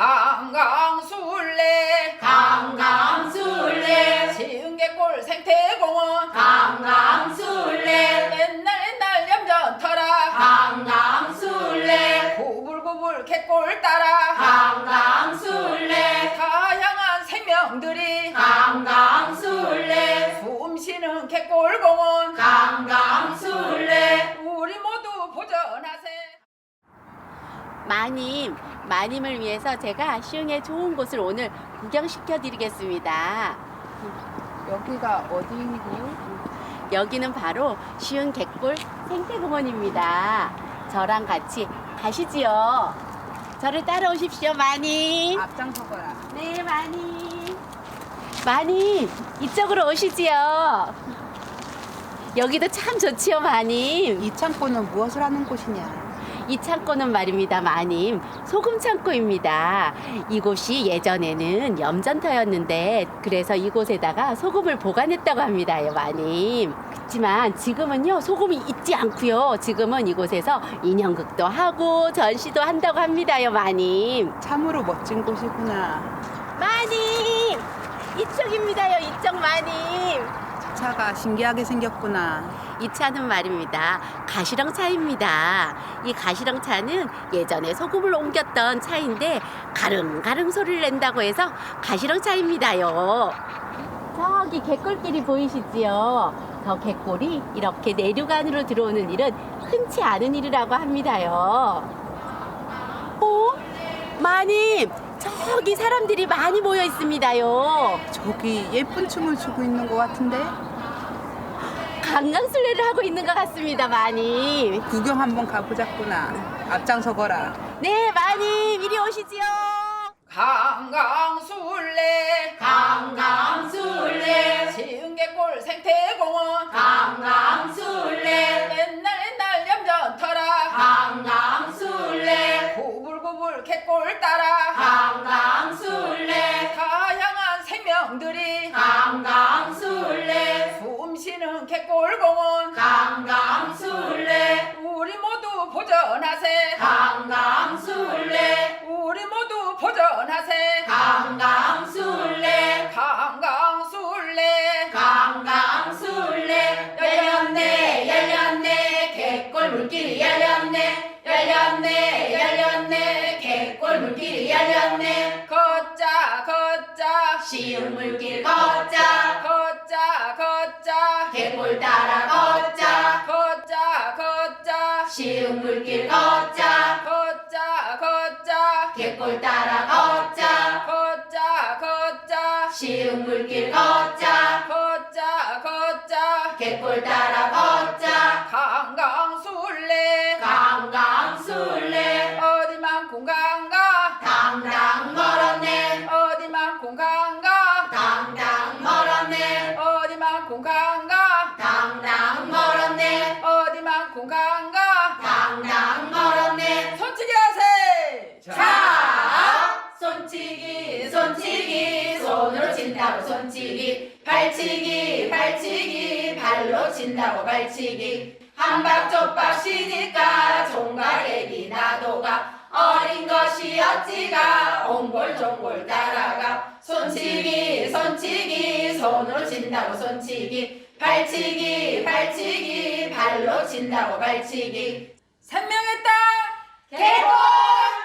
강강술래. 강강술래. 지은개골 생태공원. 강강술래. 옛날 옛날 염전 터라. 강강술래. 구불구불 갯골 따라. 강강술래. 다양한 생명들이. 강강술래. 숨쉬는 갯골공원 마님, 마님을 위해서 제가 시흥의 좋은 곳을 오늘 구경시켜 드리겠습니다. 여기가 어디이고요? 여기는 바로 시흥 갯골 생태공원입니다. 저랑 같이 가시지요. 저를 따라오십시오, 마님. 앞장서거라 네, 마님. 마님, 이쪽으로 오시지요. 여기도 참 좋지요, 마님. 이 창고는 무엇을 하는 곳이냐? 이 창고는 말입니다, 마님. 소금 창고입니다. 이곳이 예전에는 염전터였는데, 그래서 이곳에다가 소금을 보관했다고 합니다요, 마님. 그렇지만 지금은요, 소금이 있지 않고요. 지금은 이곳에서 인형극도 하고 전시도 한다고 합니다요, 마님. 참으로 멋진 곳이구나. 마님! 이쪽입니다요, 이쪽 마님. 저 차가 신기하게 생겼구나. 이 차는 말입니다. 가시렁차입니다. 이 가시렁차는 예전에 소금을 옮겼던 차인데 가릉가릉 소리를 낸다고 해서 가시렁차입니다요. 저기 갯골길이 보이시지요? 저 갯골이 이렇게 내륙안으로 들어오는 일은 흔치 않은 일이라고 합니다요. 어? 마님, 저기 사람들이 많이 모여 있습니다요. 저기 예쁜 춤을 추고 있는 것 같은데? 강강술래를 하고 있는 것 같습니다, 마님. 구경 한번 가보자꾸나. 앞장서거라. 네, 마님, 이리 오시지요. 강강술래 강강술래 지은개골 생태공원 강강술래 옛날 옛날 염전터라 강강술래 구불구불 갯골 따 생명들이 강강술래. 숨쉬는 갯골공원 강강술래. 우리 모두 보전하세. 강 쉬운 물길 걷자 걷자 걷자. 갯골 따라 걷자. 걷자 걷자. 쉬운 물길 걷자. 걷자 걷자. 갯골 따라 걷자. 걷자 걷자. 쉬운 물길 걷자. 걷자 걷자. 갯골 따라 걷자. 강강술래. 강강술래. 어디만큼 간 간가? 당당 멀었네. 손치기 하세! 자 손치기 손치기. 손으로 친다고 손치기. 발치기 발치기. 발로 친다고 발치기. 한박조박 쉬니까 종가래기 나도가. 어린 것이 어찌가 옹골종골 따라가 손치기 손치기 손으로 친다고 손치기. 발치기 발치기 발로 친다고 발치기. 땅! 개골